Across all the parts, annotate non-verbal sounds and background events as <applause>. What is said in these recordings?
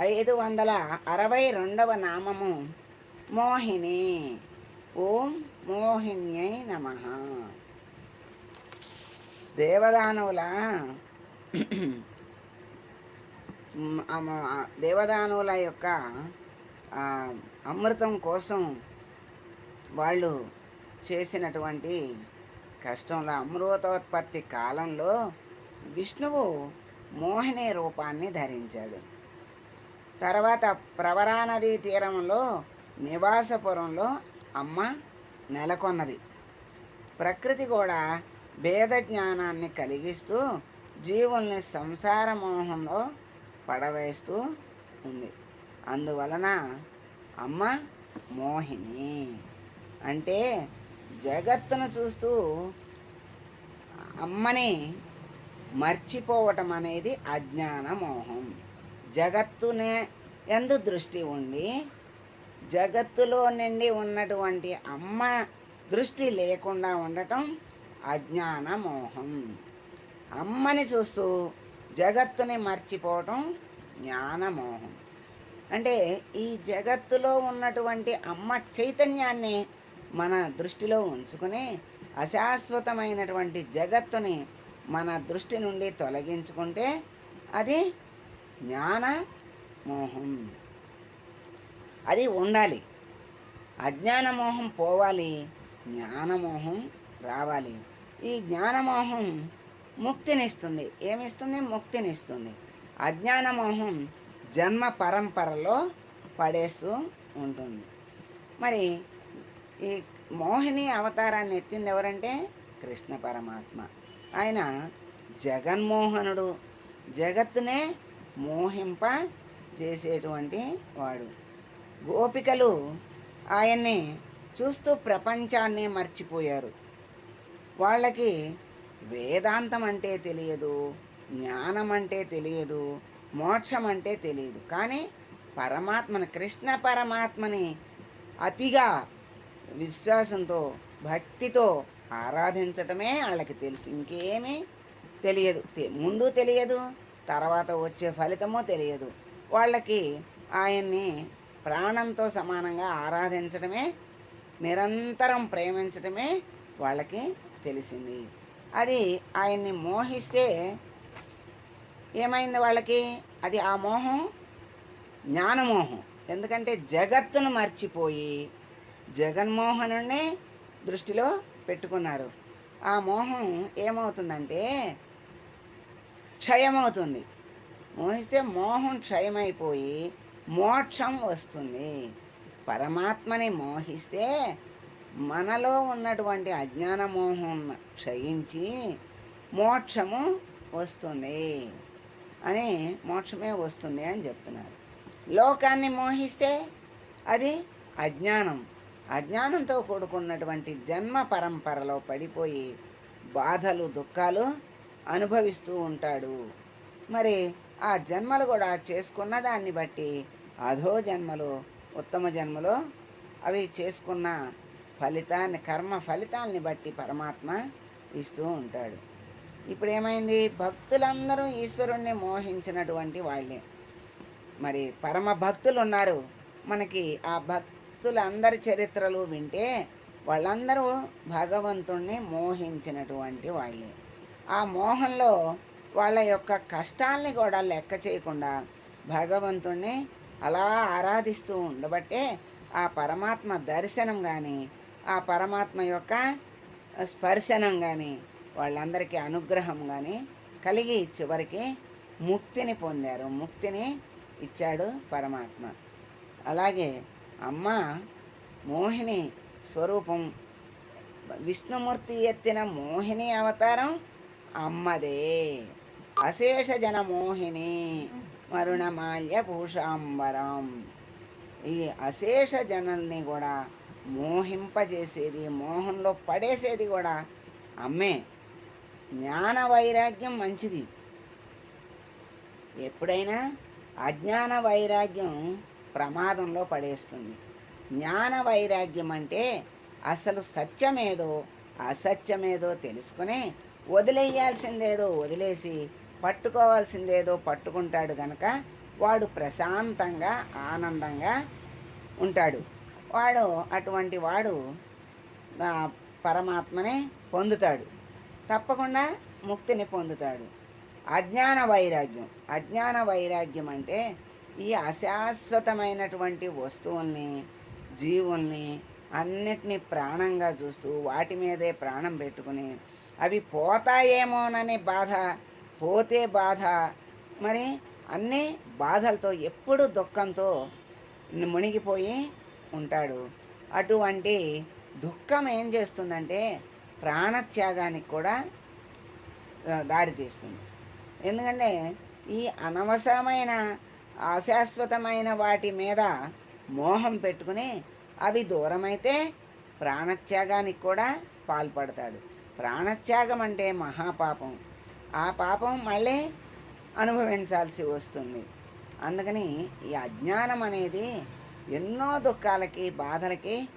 ఐదు వందల అరవై రెండవ నామము. మోహిని. ఓం మోహిన్యై నమ. దేవదానవుల దేవదానువుల యొక్క అమృతం కోసం వాళ్ళు చేసినటువంటి కష్టంలో అమృతోత్పత్తి కాలంలో విష్ణువు మోహిని రూపాన్ని ధరించాడు. తర్వాత ప్రవరానదీ తీరంలో నివాసపురంలో అమ్మ నెలకొన్నది. ప్రకృతి కూడా భేద జ్ఞానాన్ని కలిగిస్తూ జీవుల్ని సంసార మోహంలో పడవేస్తూ ఉంది. అందువలన అమ్మ మోహిని అంటే జగత్తును చూస్తూ అమ్మని మర్చిపోవటం అనేది అజ్ఞాన మోహం. జగత్తునే ఎందు దృష్టి ఉండి జగత్తులో నిండి ఉన్నటువంటి అమ్మ దృష్టి లేకుండా ఉండటం అజ్ఞాన మోహం అమ్మని చూస్తూ జగత్తుని మర్చిపోవటం జ్ఞానమోహం. అంటే ఈ జగత్తులో ఉన్నటువంటి అమ్మ చైతన్యాన్ని మన దృష్టిలో ఉంచుకుని అశాశ్వతమైనటువంటి జగత్తుని మన దృష్టి నుండి తొలగించుకుంటే అది జ్ఞాన మోహం అది ఉండాలి. అజ్ఞానమోహం పోవాలి జ్ఞానమోహం రావాలి. ఈ జ్ఞానమోహం ముక్తినిస్తుంది. ఏమిస్తుంది? ముక్తినిస్తుంది. అజ్ఞానమోహం జన్మ పరంపరలో పడేస్తూ ఉంటుంది. మరి ఈ మోహిని అవతారాన్ని ఎత్తింది ఎవరంటే? కృష్ణ పరమాత్మ. ఆయన జగన్మోహనుడు. జగత్తునే మోహింప చేసేటువంటి వాడు. గోపికలు ఆయన్ని చూస్తూ ప్రపంచాన్ని మర్చిపోయారు. వాళ్ళకి వేదాంతం అంటే తెలియదు జ్ఞానం అంటే తెలియదు మోక్షం అంటే తెలియదు. కానీ పరమాత్మని కృష్ణ పరమాత్మని అతిగా విశ్వాసంతో భక్తితో ఆరాధించటమే వాళ్ళకి తెలుసు. ఇంకేమీ తెలియదు. ముందు తెలియదు తర్వాత వచ్చే ఫలితమో తెలియదు. వాళ్ళకి ఆయన్ని ప్రాణంతో సమానంగా ఆరాధించడమే నిరంతరం ప్రేమించడమే వాళ్ళకి తెలిసింది. అది ఆయన్ని మోహిస్తే ఏమైంది వాళ్ళకి? అది ఆ మోహం జ్ఞానమోహం. ఎందుకంటే జగత్తును మర్చిపోయి జగన్మోహనుడినే దృష్టిలో పెట్టుకున్నారు. ఆ మోహం ఏమవుతుందంటే క్షయమవుతుంది. మోహిస్తే మోహం క్షయమైపోయి మోక్షం వస్తుంది. పరమాత్మని మోహిస్తే మనలో ఉన్నటువంటి అజ్ఞాన మోహం క్షయించి మోక్షము వస్తుంది. అని మోక్షమే వస్తుంది అని చెప్తున్నారు. లోకాన్ని మోహిస్తే అది అజ్ఞానం. అజ్ఞానంతో కూడుకున్నటువంటి జన్మ పరంపరలో పడిపోయి బాధలు దుఃఖాలు అనుభవిస్తూ ఉంటాడు. మరి ఆ జన్మలు కూడా చేసుకున్న దాన్ని బట్టి అధో జన్మలు ఉత్తమ జన్మలో అవి చేసుకున్న ఫలితాన్ని కర్మ ఫలితాన్ని బట్టి పరమాత్మ ఇస్తూ ఉంటాడు. ఇప్పుడు ఏమైంది భక్తులందరూ ఈశ్వరుణ్ణి మోహించినటువంటి వాళ్ళే. మరి పరమ భక్తులు ఉన్నారు. మనకి ఆ భక్తులందరి చరిత్రలు వింటే వాళ్ళందరూ భగవంతుణ్ణి మోహించినటువంటి వాళ్ళే. ఆ మోహంలో వాళ్ళ యొక్క కష్టాల్ని కూడా లెక్క చేయకుండా భగవంతుణ్ణి అలా ఆరాధిస్తూ ఉండబట్టే ఆ పరమాత్మ దర్శనం కానీ ఆ పరమాత్మ యొక్క స్పర్శనం కానీ వాళ్ళందరికీ అనుగ్రహం కానీ కలిగి చివరికి ముక్తిని పొందారు. ముక్తిని ఇచ్చాడు పరమాత్మ. అలాగే అమ్మ మోహిని స్వరూపం విష్ణుమూర్తి ఎత్తిన మోహిని అవతారం అమ్మదే. అశేష జన మోహిని మరుణమాల్య భూషాంబరం ఈ అశేష జనుల్ని కూడా మోహింపజేసేది మోహంలో పడేసేది కూడా అమ్మే. జ్ఞాన వైరాగ్యం మంచిది. ఎప్పుడైనా అజ్ఞాన వైరాగ్యం ప్రమాదంలో పడేస్తుంది. జ్ఞాన వైరాగ్యం అంటే అసలు సత్యమేదో అసత్యమేదో తెలుసుకునే వదిలేయాల్సిందేదో వదిలేసి పట్టుకోవాల్సిందేదో పట్టుకుంటాడు గనక వాడు ప్రశాంతంగా ఆనందంగా ఉంటాడు. వాడు అటువంటి వాడు పరమాత్మనే పొందుతాడు. తప్పకుండా ముక్తిని పొందుతాడు. అజ్ఞాన వైరాగ్యం. అజ్ఞాన వైరాగ్యం అంటే ఈ అశాశ్వతమైనటువంటి వస్తువుల్ని జీవుల్ని అన్నిటినీ ప్రాణంగా చూస్తూ వాటి మీదే ప్రాణం పెట్టుకుని అవి పోతాయేమోననే బాధ పోతే బాధ. మరి అన్ని బాధలతో ఎప్పుడు దుఃఖంతో మునిగిపోయి ఉంటాడు. అటువంటి దుఃఖం ఏం చేస్తుందంటే ప్రాణత్యాగానికి కూడా దారితీస్తుంది. ఎందుకంటే ఈ అనవసరమైన అశాశ్వతమైన వాటి మీద మోహం పెట్టుకుని అవి దూరమైతే ప్రాణత్యాగానికి కూడా పాల్పడతాడు. ప్రాణత్యాగం అంటే మహాపాపం. ఆ పాపం మళ్ళీ అనుభవించాల్సి వస్తుంది. అందుకని ఈ అజ్ఞానం అనేది ఎన్నో దుఃఖాలకి బాధలకి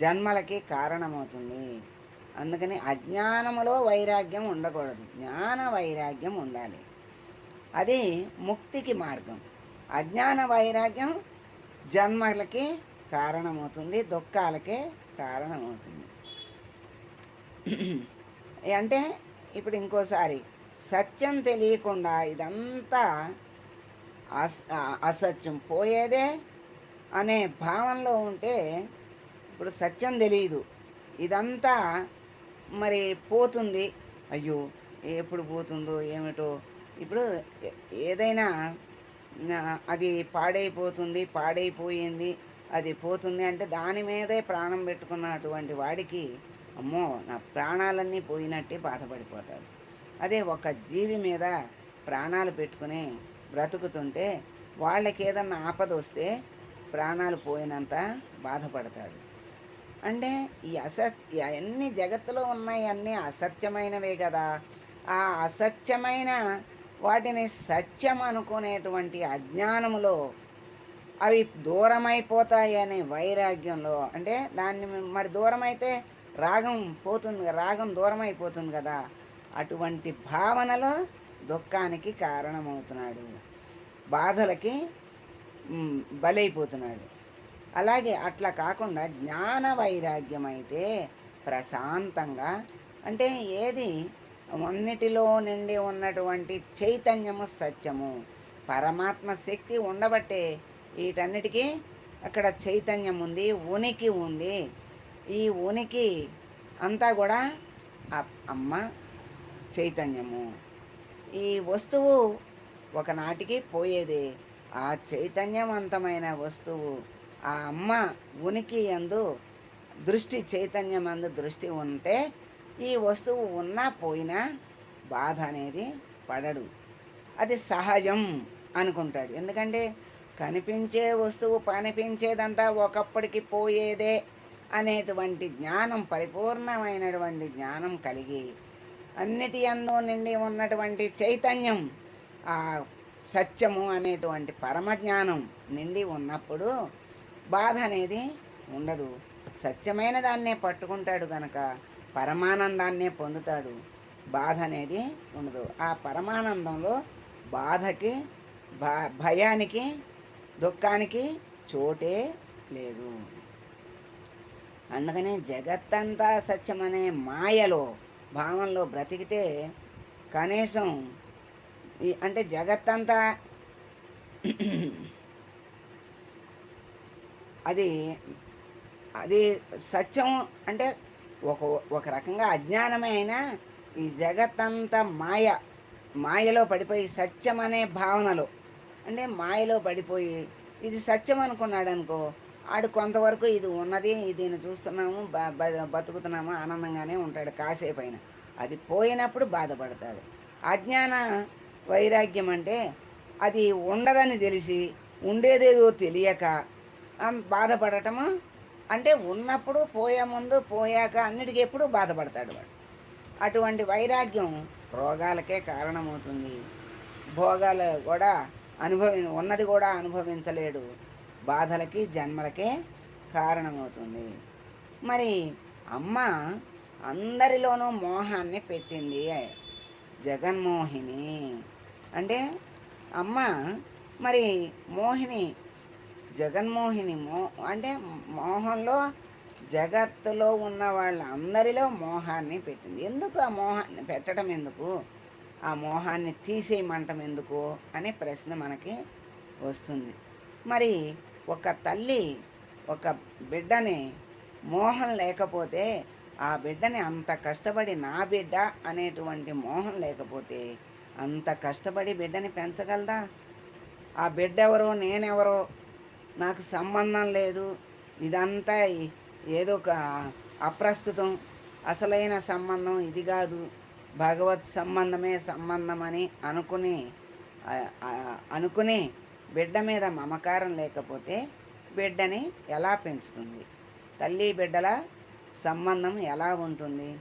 జన్మలకి కారణమవుతుంది. అందుకని అజ్ఞానములో వైరాగ్యం ఉండకూడదు. జ్ఞాన వైరాగ్యం ఉండాలి. అది ముక్తికి మార్గం. అజ్ఞాన వైరాగ్యం జన్మలకి కారణమవుతుంది దుఃఖాలకే కారణమవుతుంది. అంటే ఇప్పుడు ఇంకోసారి సత్యం తెలియకుండా ఇదంతా అస అసత్యం పోయేదే అనే భావనలో ఉంటే ఇప్పుడు సత్యం తెలియదు. ఇదంతా మరి పోతుంది. అయ్యో ఎప్పుడు పోతుందో ఏమిటో. ఇప్పుడు ఏదైనా అది పాడైపోతుంది పాడైపోయింది అది పోతుంది అంటే దాని మీదే ప్రాణం పెట్టుకున్నటువంటి వాడికి అమ్మో నా ప్రాణాలన్నీ పోయినట్టే బాధపడిపోతాడు అదే ఒక జీవి మీద ప్రాణాలు పెట్టుకుని బ్రతుకుతుంటే వాళ్ళకి ఏదన్నా ఆపద వస్తే ప్రాణాలు పోయినంత బాధపడతాడు అంటే ఈ అసత్య అన్ని జగత్తులో ఉన్నాయి అన్నీ అసత్యమైనవే కదా. ఆ అసత్యమైన వాటిని సత్యం అనుకునేటువంటి అజ్ఞానములో అవి దూరమైపోతాయి అనే వైరాగ్యంలో అంటే దాన్ని మరి దూరమైతే రాగం పోతుంది రాగం దూరం అయిపోతుంది కదా అటువంటి భావనలో దుఃఖానికి కారణమవుతున్నాడు. బాధలకి బలైపోతున్నాడు. అలాగే అట్లా కాకుండా జ్ఞాన వైరాగ్యం అయితే ప్రశాంతంగా అంటే ఏది? అన్నిటిలో నిండి ఉన్నటువంటి చైతన్యము సత్యము. పరమాత్మ శక్తి ఉండబట్టే వీటన్నిటికీ అక్కడ చైతన్యం ఉంది ఉనికి ఉంది. ఈ ఉనికి అంతా కూడా అమ్మ చైతన్యము. ఈ వస్తువు ఒకనాటికి పోయేదే. ఆ చైతన్యవంతమైన వస్తువు ఆ అమ్మ ఉనికి అందు దృష్టి చైతన్యం అందు దృష్టి ఉంటే ఈ వస్తువు ఉన్నా పోయినా బాధ అనేది పడడు. అది సహజం అనుకుంటాడు. ఎందుకంటే కనిపించే వస్తువు కనిపించేదంతా ఒకప్పటికి పోయేదే. అనేటువంటి జ్ఞానం పరిపూర్ణమైనటువంటి జ్ఞానం కలిగి అన్నిటి అందు నిండి ఉన్నటువంటి చైతన్యం ఆ సత్యము అనేటువంటి పరమజ్ఞానం నిండి ఉన్నప్పుడు బాధ అనేది ఉండదు. సత్యమైన దాన్నే పట్టుకుంటాడు గనక పరమానందాన్నే పొందుతాడు. బాధ అనేది ఉండదు. ఆ పరమానందంలో బాధకి భ భయానికి దుఃఖానికి చోటే లేదు. అందుకని జగత్తంతా సత్యమనే మాయలో భావంలో బ్రతికితే కనీసం అంటే జగత్తంతా అది అది సత్యం అంటే ఒక ఒక రకంగా అజ్ఞానమే అయినా ఈ జగత్తంతా మాయ మాయలో పడిపోయి సత్యం అనే భావనలో. అంటే మాయలో పడిపోయి ఇది సత్యం అనుకున్నాడు అనుకో ఆడు కొంతవరకు ఇది ఉన్నది దీన్ని చూస్తున్నాము బతుకుతున్నాము ఆనందంగానే ఉంటాడు కాసేపు అయినా అది పోయినప్పుడు బాధపడతాడు. అజ్ఞాన వైరాగ్యం అంటే అది ఉండదని తెలిసి ఉండేదేదో తెలియక బాధపడటము అంటే ఉన్నప్పుడు పోయే ముందు పోయాక అన్నిటికీ ఎప్పుడూ బాధపడతాడు వాడు. అటువంటి వైరాగ్యం రోగాలకే కారణమవుతుంది. భోగాలు కూడా అనుభవి ఉన్నది కూడా అనుభవించలేడు. బాధలకి జన్మలకే కారణమవుతుంది. మరి అమ్మ అందరిలోనూ మోహాన్ని పెట్టింది జగన్మోహిని. అంటే అమ్మ మరి మోహిని జగన్మోహిని మో అంటే మోహంలో జగత్తులో ఉన్న వాళ్ళందరిలో మోహాన్ని పెట్టింది. ఎందుకు ఆ మోహాన్ని పెట్టడం ఎందుకు? ఆ మోహాన్ని తీసేయమంటం ఎందుకు? అనే ప్రశ్న మనకి వస్తుంది. మరి ఒక తల్లి ఒక బిడ్డని మోహం లేకపోతే ఆ బిడ్డని అంత కష్టపడి నా బిడ్డ అనేటువంటి మోహం లేకపోతే అంత కష్టపడి బిడ్డని పెంచగలదా? ఆ బిడ్డ ఎవరో నేనెవరో నాకు సంబంధం లేదు. ఇదంతా ఏదో ఒక అప్రస్తుతం అసలైన సంబంధం ఇది కాదు. భగవత్ సంబంధమే సంబంధం అని అనుకుని అనుకుని బిడ్డ మీద మమకారం లేకపోతే బిడ్డని ఎలా పెంచుతుంది? తల్లి బిడ్డల సంబంధం ఎలా ఉంటుంది?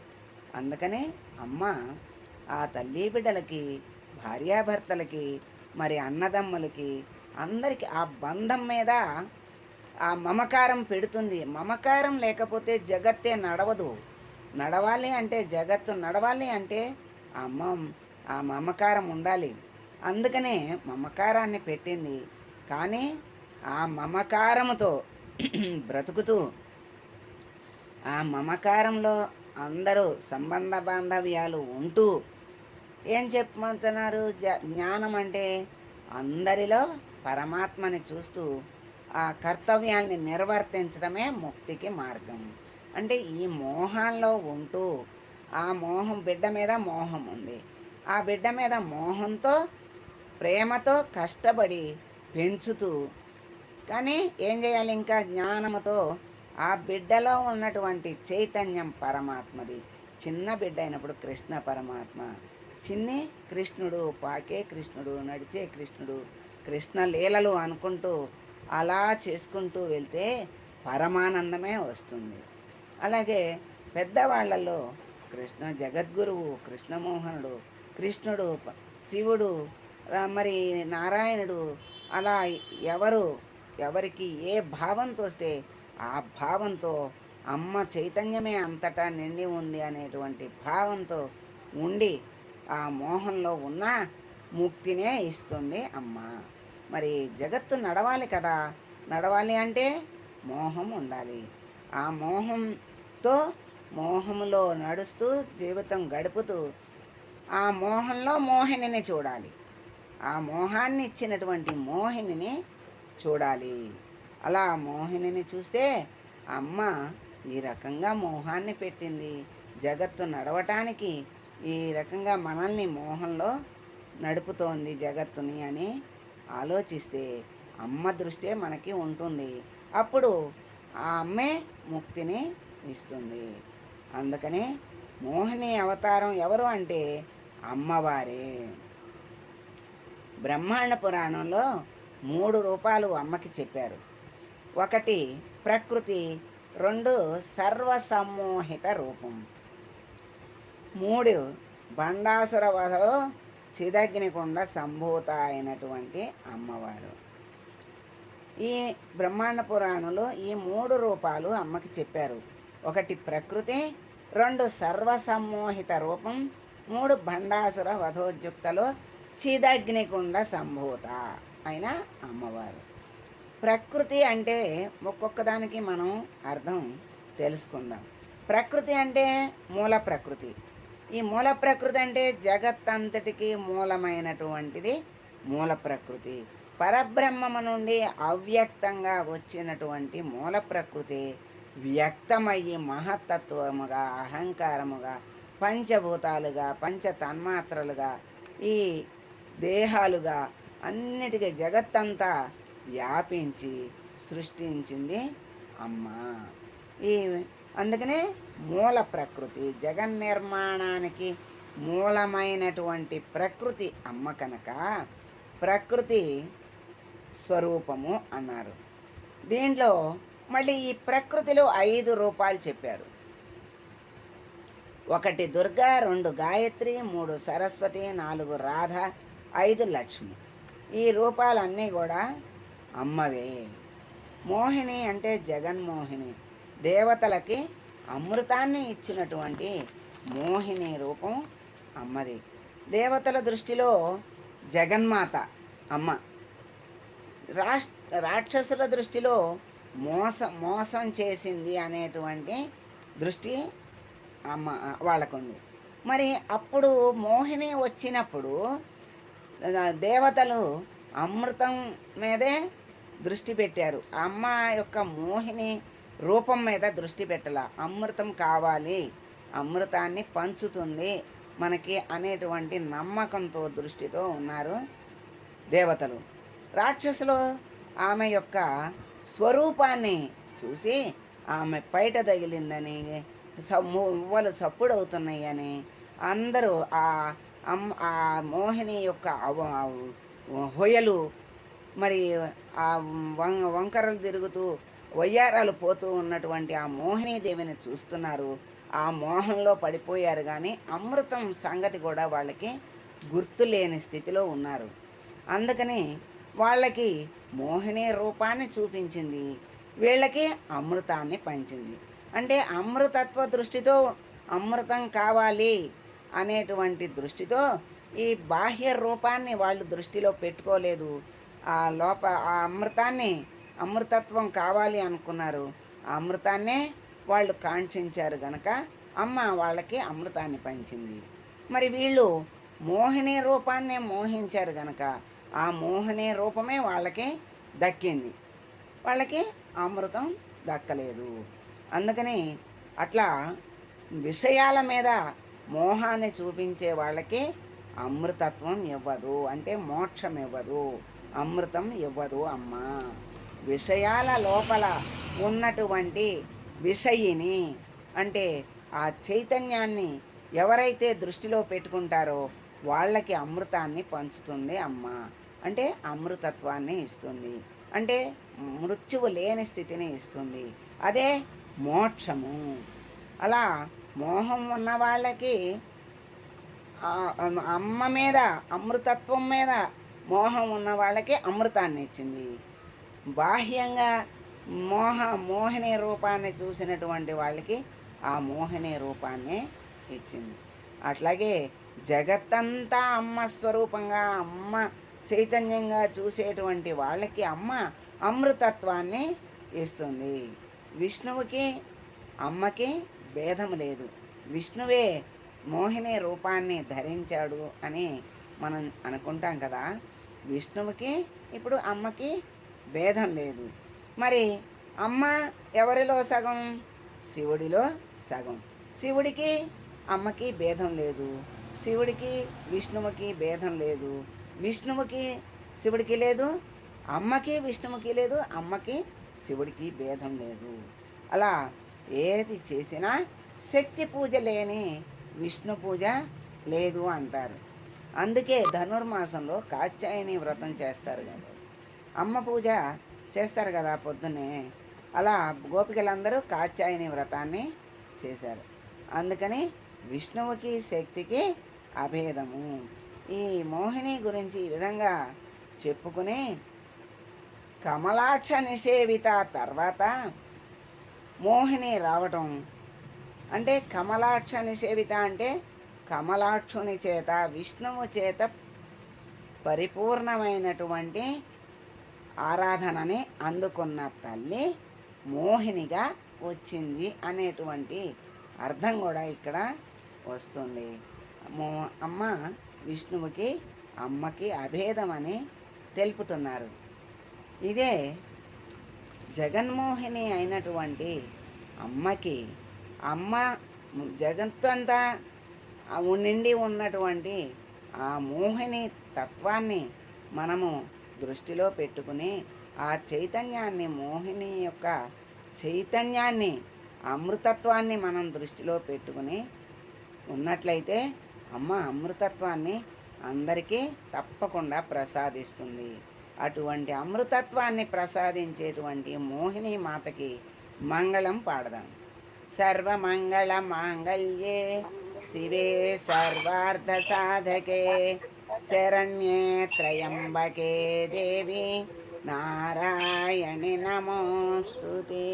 అందుకనే అమ్మ ఆ తల్లి బిడ్డలకి భార్యాభర్తలకి మరి అన్నదమ్ములకి అందరికీ ఆ బంధం మీద ఆ మమకారం పెడుతుంది. మమకారం లేకపోతే జగత్తే నడవదు. నడవాలి అంటే జగత్తు నడవాలి అంటే ఆ అమ్మ ఆ మమకారం ఉండాలి. అందుకనే మమకారాన్ని పెట్టింది. కానీ ఆ మమకారముతో <clears throat> బ్రతుకుతూ ఆ మమకారంలో అందరూ సంబంధ బాంధవ్యాలు ఉంటూ ఏం చెప్పమంటున్నారు? జ్ఞానం అంటే అందరిలో పరమాత్మని చూస్తూ ఆ కర్తవ్యాన్ని నిర్వర్తించడమే ముక్తికి మార్గం. అంటే ఈ మోహంలో ఉంటూ ఆ మోహం బిడ్డ మీద మోహం ఉంది. ఆ బిడ్డ మీద మోహంతో ప్రేమతో కష్టపడి పెంచుతూ. కానీ ఏం చేయాలి ఇంకా? జ్ఞానముతో ఆ బిడ్డలో ఉన్నటువంటి చైతన్యం పరమాత్మది. చిన్న బిడ్డ అయినప్పుడు కృష్ణ పరమాత్మ. చిన్ని కృష్ణుడు పాకే కృష్ణుడు నడిచే కృష్ణుడు కృష్ణ లీలలు అనుకుంటూ అలా చేసుకుంటూ వెళ్తే పరమానందమే వస్తుంది. అలాగే పెద్దవాళ్ళలో కృష్ణ జగద్గురువు కృష్ణమోహనుడు కృష్ణుడు శివుడు మరి నారాయణుడు అలా ఎవరు? ఎవరికి ఏ భావంతో వస్తే ఆ భావంతో అమ్మ చైతన్యమే అంతటా నిండి ఉంది అనేటువంటి భావంతో ఉండి ఆ మోహంలో ఉన్న ముక్తినే ఇస్తుంది అమ్మ. మరి జగత్తు నడవాలి కదా. నడవాలి అంటే మోహం ఉండాలి. ఆ మోహంతో మోహంలో నడుస్తూ జీవితం గడుపుతూ ఆ మోహంలో మోహినిని చూడాలి. ఆ మోహాన్ని ఇచ్చినటువంటి మోహినిని చూడాలి. అలా మోహినిని చూస్తే అమ్మ ఈ రకంగా మోహాన్ని పెట్టింది. జగత్తు నడవటానికి ఈ రకంగా మనల్ని మోహంలో నడుపుతోంది జగత్తుని అని ఆలోచిస్తే అమ్మ దృష్టే మనకి ఉంటుంది. అప్పుడు ఆ అమ్మే ముక్తిని ఇస్తుంది. అందుకని మోహిని అవతారం ఎవరు అంటే అమ్మవారే. బ్రహ్మాండ పురాణంలో మూడు రూపాలు అమ్మకి చెప్పారు. ఒకటి ప్రకృతి రెండు సర్వసమ్మోహిత రూపం. మూడు బండాసుర వధలో చిదగ్నికుండ సంభూత అయినటువంటి అమ్మవారు. ఈ బ్రహ్మాండ పురాణంలో ఈ మూడు రూపాలు అమ్మకి చెప్పారు. ఒకటి ప్రకృతి రెండు సర్వసమ్మోహిత రూపం మూడు బండాసుర వధోద్యుక్తలో చిదగ్నికుండ సంభూత అయిన అమ్మవారు. ప్రకృతి అంటే ఒక్కొక్క దానికి మనం అర్థం తెలుసుకుందాం. ప్రకృతి అంటే మూల ప్రకృతి. ఈ మూల ప్రకృతి అంటే జగత్తంతటికి మూలమైనటువంటిది మూల ప్రకృతి. పరబ్రహ్మము నుండి అవ్యక్తంగా వచ్చినటువంటి మూల ప్రకృతి వ్యక్తమయ్యి మహత్తత్వముగా అహంకారముగా పంచభూతాలుగా పంచ తన్మాత్రలుగా ఈ దేహాలుగా అన్నిటికీ జగత్తంతా వ్యాపించి సృష్టించింది అమ్మ. ఈ అందుకనే మూల ప్రకృతి జగన్ నిర్మాణానికి మూలమైనటువంటి ప్రకృతి అమ్మ కనుక ప్రకృతి స్వరూపము అన్నారు. దీంట్లో మళ్ళీ ఈ ప్రకృతిలో ఐదు రూపాలు చెప్పారు. ఒకటి దుర్గా రెండు గాయత్రి మూడు సరస్వతి నాలుగు రాధ ఐదు లక్ష్మి ఈ రూపాలన్నీ కూడా అమ్మవే. మోహిని అంటే జగన్మోహిని. దేవతలకి అమృతాన్ని ఇచ్చినటువంటి మోహిని రూపం అమ్మది. దేవతల దృష్టిలో జగన్మాత అమ్మ. రాష్ రాక్షసుల దృష్టిలో మోసం మోసం చేసింది అనేటువంటి దృష్టి అమ్మ వాళ్ళకుంది. మరి అప్పుడు మోహిని వచ్చినప్పుడు దేవతలు అమృతం మీదే దృష్టి పెట్టారు. అమ్మ యొక్క మోహిని రూపం మీద దృష్టి పెట్టాల. అమృతం కావాలి. అమృతాన్ని పంచుతుంది మనకి అనేటువంటి నమ్మకంతో దృష్టితో ఉన్నారు దేవతలు. రాక్షసులు ఆమె యొక్క స్వరూపాన్ని చూసి ఆమె పైట తగిలిందని స- మువ్వలు చప్పుడవుతున్నాయని అందరూ ఆ అమ్ ఆ మోహిని యొక్క హొయలు మరి ఆ వం వంకరలు తిరుగుతూ వయ్యారాలు పోతూ ఉన్నటువంటి ఆ మోహినీదేవిని చూస్తున్నారు. ఆ మోహంలో పడిపోయారు కానీ అమృతం సంగతి కూడా వాళ్ళకి గుర్తులేని స్థితిలో ఉన్నారు. అందుకని వాళ్ళకి మోహిని రూపాన్ని చూపించింది. వీళ్ళకి అమృతాన్ని పంచింది. అంటే అమృతత్వ దృష్టితో అమృతం కావాలి. అనేటువంటి దృష్టితో ఈ బాహ్య రూపాన్ని వాళ్ళు దృష్టిలో పెట్టుకోలేదు. ఆ లోప ఆ అమృతాన్ని అమృతత్వం కావాలి అనుకున్నారు. ఆ అమృతాన్నే వాళ్ళు కాంక్షించారు గనక అమ్మ వాళ్ళకి అమృతాన్ని పంచింది. మరి వీళ్ళు మోహిని రూపాన్నే మోహించారు గనక ఆ మోహిని రూపమే వాళ్ళకి దక్కింది. వాళ్ళకి అమృతం దక్కలేదు. అందుకని అట్లా విషయాల మీద మోహాన్ని చూపించే వాళ్ళకి అమృతత్వం ఇవ్వదు. అంటే మోక్షం ఇవ్వదు. అమృతం ఇవ్వదు అమ్మ. విషయాల లోపల ఉన్నటువంటి విషయిని అంటే ఆ చైతన్యాన్ని ఎవరైతే దృష్టిలో పెట్టుకుంటారో వాళ్ళకి అమృతాన్ని పంచుతుంది అమ్మ. అంటే అమృతత్వాన్ని ఇస్తుంది. అంటే మృత్యువు లేని స్థితిని ఇస్తుంది. అదే మోక్షము. అలా మోహం ఉన్న వాళ్ళకి అమ్మ మీద అమృతత్వం మీద మోహం ఉన్న వాళ్ళకి అమృతాన్ని ఇచ్చింది. బాహ్యంగా మోహ మోహిని రూపాన్ని చూసినటువంటి వాళ్ళకి ఆ మోహిని రూపాన్ని ఇచ్చింది. అట్లాగే జగత్తంతా అమ్మ స్వరూపంగా అమ్మ చైతన్యంగా చూసేటువంటి వాళ్ళకి అమ్మ అమృతత్వాన్ని ఇస్తుంది. విష్ణువుకి అమ్మకి భేదం లేదు. విష్ణువే మోహిని రూపాన్ని ధరించాడు అని మనం అనుకుంటాం కదా. విష్ణువుకి ఇప్పుడు అమ్మకి భేదం లేదు. మరి అమ్మ ఎవరిలో సగం? శివుడిలో సగం. శివుడికి అమ్మకి భేదం లేదు. శివుడికి విష్ణువుకి భేదం లేదు. విష్ణువుకి శివుడికి లేదు. అమ్మకి విష్ణువుకి లేదు. అమ్మకి శివుడికి భేదం లేదు. అలా ఏది చేసినా శక్తి పూజ లేని విష్ణు పూజ లేదు అంటారు. అందుకే ధనుర్మాసంలో కాత్యాయని వ్రతం చేస్తారు కదా. అమ్మ పూజ చేస్తారు కదా పొద్దున్నే. అలా గోపికలందరూ కాత్యాయని వ్రతాన్ని చేశారు. అందుకని విష్ణువుకి శక్తికి అభేదము. ఈ మోహిని గురించి ఈ విధంగా చెప్పుకుని కమలాక్ష నిషేవిత తర్వాత మోహిని రావటం. అంటే కమలాక్ష నిషేవిత అంటే కమలాక్షుని చేత విష్ణువు చేత పరిపూర్ణమైనటువంటి ఆరాధనని అందుకున్న తల్లి మోహినిగా వచ్చింది అనేటువంటి అర్థం కూడా ఇక్కడ వస్తుంది. మో అమ్మ విష్ణువుకి అమ్మకి అభేదమని తెలుపుతున్నారు. ఇదే జగన్మోహిని అయినటువంటి అమ్మకి అమ్మ జగత్తంతా నిండి ఉన్నటువంటి ఆ మోహిని తత్వాన్ని మనము దృష్టిలో పెట్టుకుని ఆ చైతన్యాన్ని మోహిని యొక్క చైతన్యాన్ని అమృతత్వాన్ని మనం దృష్టిలో పెట్టుకుని ఉన్నట్లయితే అమ్మ అమృతత్వాన్ని అందరికీ తప్పకుండా ప్రసాదిస్తుంది. అటువంటి అమృతత్వాన్ని ప్రసాదించేటువంటి మోహిని మాతకి మంగళం పాడదాం. సర్వమంగళ మాంగళ్యే శివే సర్వార్థ సాధకే శరణ్యే త్రయంబకే దేవి నారాయణి నమోస్తుతే.